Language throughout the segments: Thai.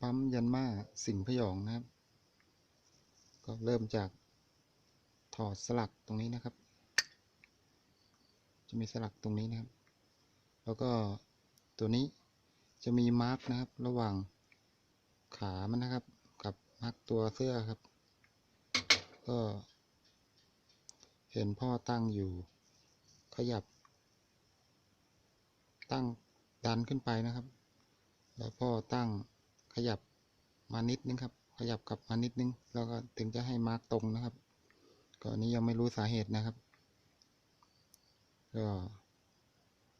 ปั๊มยันมาสิงห์พยองนะครับ ก็เริ่มจากถอดสลักตรงนี้นะครับ จะมีสลักตรงนี้นะครับ แล้วก็ตัวนี้จะมีมาร์กนะครับ ระหว่างขามันนะครับ กับมาร์กตัวเสื้อครับ ก็เห็นพ่อตั้งอยู่ขยับ ตั้งดันขึ้นไปนะครับ แล้วพ่อตั้ง ยับมานิดนึงครับ ขยับกลับมานิดนึง แล้วก็ถึงจะให้มาร์กตรงนะครับก็อันนี้ยังไม่รู้สาเหตุนะครับ ก็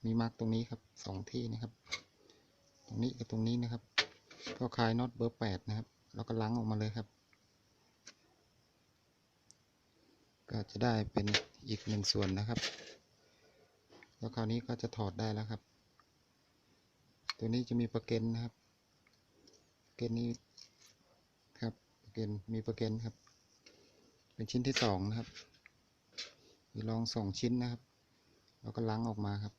มีมาร์กตรงนี้ครับสองที่นะครับ ตรงนี้กับตรงนี้นะครับ ก็คลายน็อตเบอร์แปดนะครับ แล้วก็ล้างออกมาเลยครับ ก็จะได้เป็นอีกหนึ่งส่วนนะครับ แล้วคราวนี้ก็จะถอดได้แล้วครับ ตัวนี้จะมีประเก็นนะครับ เกนนี้ครับเกนมีประเก็นครับ เป็นชิ้นที่สองนะครับมีรองสองชิ้นนะครับ แล้วก็ล้างออกมาครับ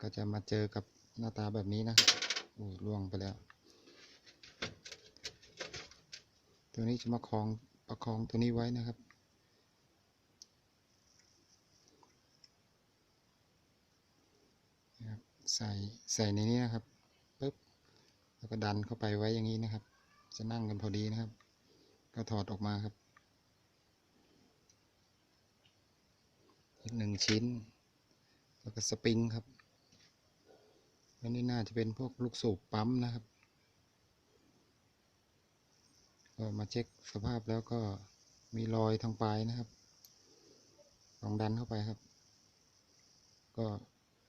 ก็จะมาเจอกับหน้าตาแบบนี้นะครับโอ้ยล่วงไปแล้ว ตัวนี้จะมาคลองประคองตัวนี้ไว้นะครับใส่ใส่ในนี้นะครับ แล้วก็ดันเข้าไปไว้อย่างนี้นะครับ จะนั่งกันพอดีนะครับ ก็ถอดออกมาครับ อีกหนึ่งชิ้น แล้วก็สปริงครับแล้วนี่น่าจะเป็นพวกลูกสูบปั๊มนะครับ ก็มาเช็คสภาพแล้วก็มีรอยทางปลายนะครับลองดันเข้าไปครับ ก็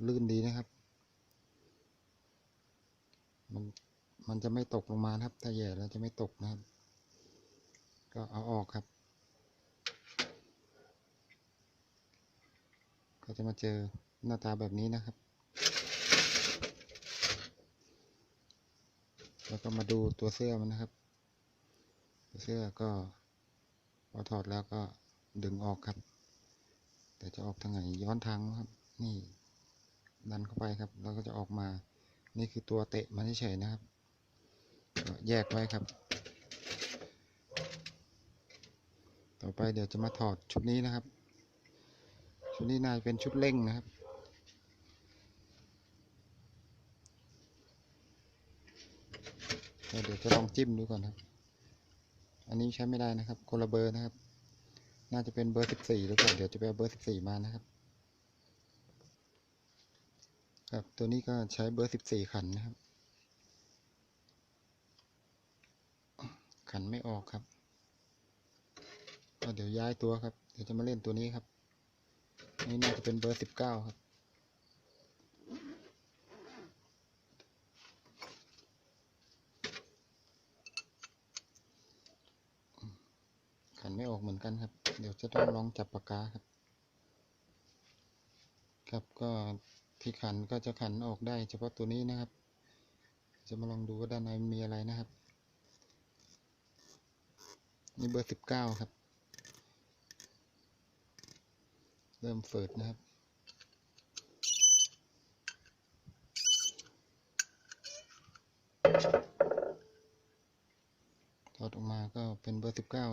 ลื่นดีนะครับ มัน มันจะไม่ตกลงมาครับ ถ้าแย่แล้วจะไม่ตกนะครับ ก็เอาออกครับ ก็จะมาเจอหน้าตาแบบนี้นะครับ แล้วก็มาดูตัวเสื้อมันนะครับ ตัวเสื้อก็พอถอดแล้วก็ดึงออกครับ แต่จะออกทางไหนย้อนทางนะครับ นี่ดันเข้าไปครับ แล้วก็จะออกมา นี่คือตัวเตะมันเฉยๆนะครับ แยกไว้ครับ ต่อไปเดี๋ยวจะมาถอดชุดนี้นะครับ ชุดนี้น่าจะเป็นชุดเร่งนะครับเดี๋ยวจะลองจิ้มดูก่อนครับ อันนี้ใช้ไม่ได้นะครับคนละเบอร์นะครับ น่าจะเป็นเบอร์สิบสี่หรือเปล่าเดี๋ยวจะไปเอาเบอร์สิบสี่มานะครับ ครับ ตัวนี้ก็ใช้เบอร์สิบสี่ขันนะครับ ขันไม่ออกครับ ก็เดี๋ยวย้ายตัวครับ เดี๋ยวจะมาเล่นตัวนี้ครับนี่น่าจะเป็นเบอร์สิบเก้าครับ ขันไม่ออกเหมือนกันครับ เดี๋ยวจะต้องลองจับปากกาครับ ครับก็ที่ขันก็จะขันออกได้เฉพาะตัวนี้นะครับ จะมาลองดูว่าด้านในมีอะไรนะครับ นี่เบอร์สิบเก้าครับ เริ่มเฟิดนะครับ ถอดออกมาก็เป็นเบอร์สิบเก้า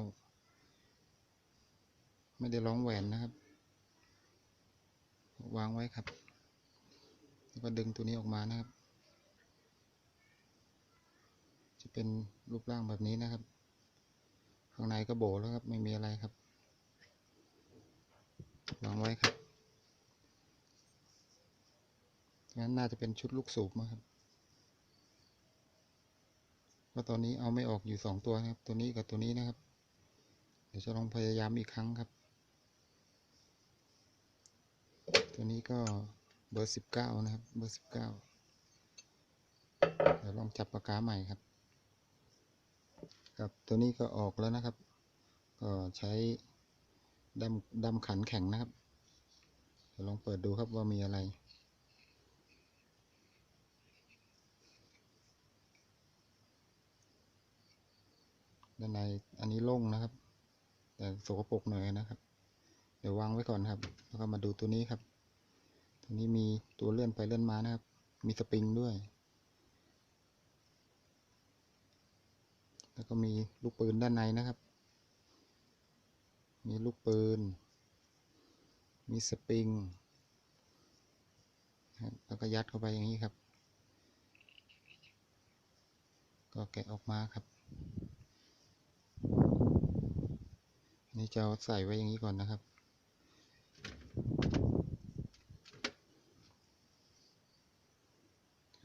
ไม่ได้ร้องแหวนนะครับ วางไว้ครับ แล้วก็ดึงตัวนี้ออกมานะครับ จะเป็นรูปร่างแบบนี้นะครับ ข้างในก็โบแล้วครับ ไม่มีอะไรครับ วางไว้ครับ งั้นน่าจะเป็นชุดลูกสูบนะครับเพราะตอนนี้เอาไม่ออกอยู่สองตัวนะครับ ตัวนี้กับตัวนี้นะครับ เดี๋ยวจะลองพยายามอีกครั้งครับ ตัวนี้ก็เบอร์สิบเก้านะครับ เบอร์สิบเก้าเดี๋ยวลองจับปากกาใหม่ครับ ครับตัวนี้ก็ออกแล้วนะครับ ก็ใช้ดำดำขันแข็งนะครับเดี๋ยวลองเปิดดูครับว่ามีอะไร ด้านในอันนี้โล่งนะครับ แต่สกปรกหน่อยนะครับ เดี๋ยววางไว้ก่อนครับ แล้วก็มาดูตัวนี้ครับ ตัวนี้มีตัวเลื่อนไปเลื่อนมานะครับ มีสปริงด้วย แล้วก็มีลูกปืนด้านในนะครับ มีลูกปืน มีสปริง แล้วก็ยัดเข้าไปอย่างนี้ครับ ก็แกะออกมาครับอันนี้จะใส่ไว้อย่างนี้ก่อนนะครับ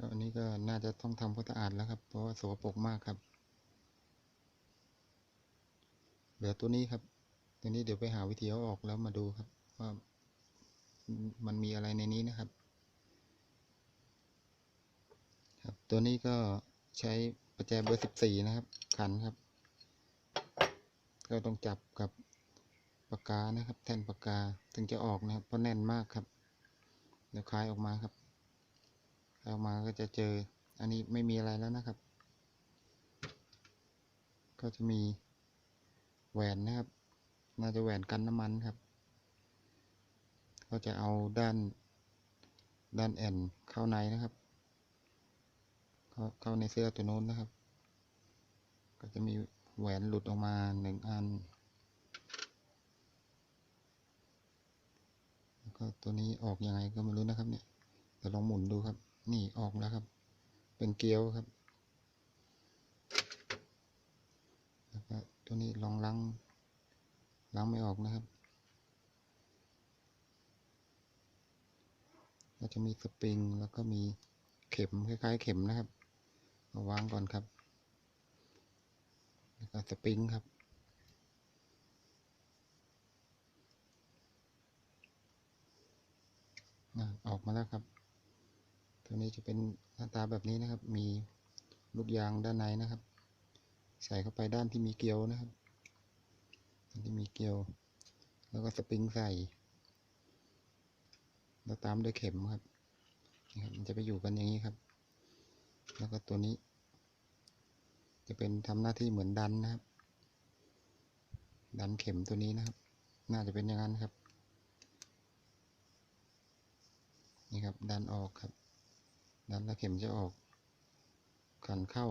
อันนี้ก็น่าจะต้องทำความสะอาดแล้วครับ เพราะว่าสกปรกมากครับ เหลือตัวนี้ครับ ตัวนี้เดี๋ยวไปหาวิธีเอาออกแล้วมาดูครับ ว่ามันมีอะไรในนี้นะครับ ครับ ตัวนี้ก็ใช้ประแจเบอร์สิบสี่นะครับ ขันครับ ก็ต้องจับกับปากกานะครับ แท่นปากกาถึงจะออกนะครับ เพราะแน่นมากครับ เดี๋ยวคลายออกมาครับคลายออกมาก็จะเจอ อันนี้ไม่มีอะไรแล้วนะครับ ก็จะมี แหวนนะครับ น่าจะแหวนกันน้ำมันครับ ก็จะเอาด้านด้านแอนเข้าในนะครับ เข้าเข้าในเสื้อตัวโน้นนะครับ ก็จะมีแหวนหลุดออกมาหนึ่งอัน แล้วก็ตัวนี้ออกยังไงก็ไม่รู้นะครับเนี่ยเดี๋ยวลองหมุนดูครับ นี่ออกแล้วครับ เป็นเกลียวครับ แล้วก็ ตัวนี้ลองล้างล้างไม่ออกนะครับก็จะมีสปริงแล้วก็มีเข็มคล้ายๆ เข็มนะครับเอาวางก่อนครับ แล้วก็สปริงครับอออกมาแล้วครับ ตัวนี้จะเป็นหน้าตาแบบนี้นะครับ มีลูกยางด้านในนะครับ ใส่เข้าไปด้านที่มีเกลียวนะครับด้านที่มีเกลียว แล้วก็สปริงใส่ แล้วตามด้วยเข็มครับนี่ครับมันจะไปอยู่กันอย่างนี้ครับ แล้วก็ตัวนี้ จะเป็นทำหน้าที่เหมือนดันนะครับ ดันเข็มตัวนี้นะครับ น่าจะเป็นอย่างนั้นครับ นี่ครับ ดันออกครับ ดันแล้วเข็มจะออกขันเข้า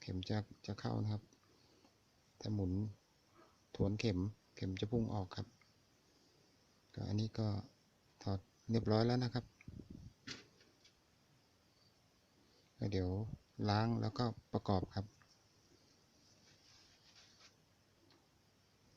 เข็มจะจะเข้านะครับ ถ้าหมุนทวนเข็มเข็มจะพุ่งออกครับ ก็อันนี้ก็ถอดเรียบร้อยแล้วนะครับ เดี๋ยวล้างแล้วก็ประกอบครับ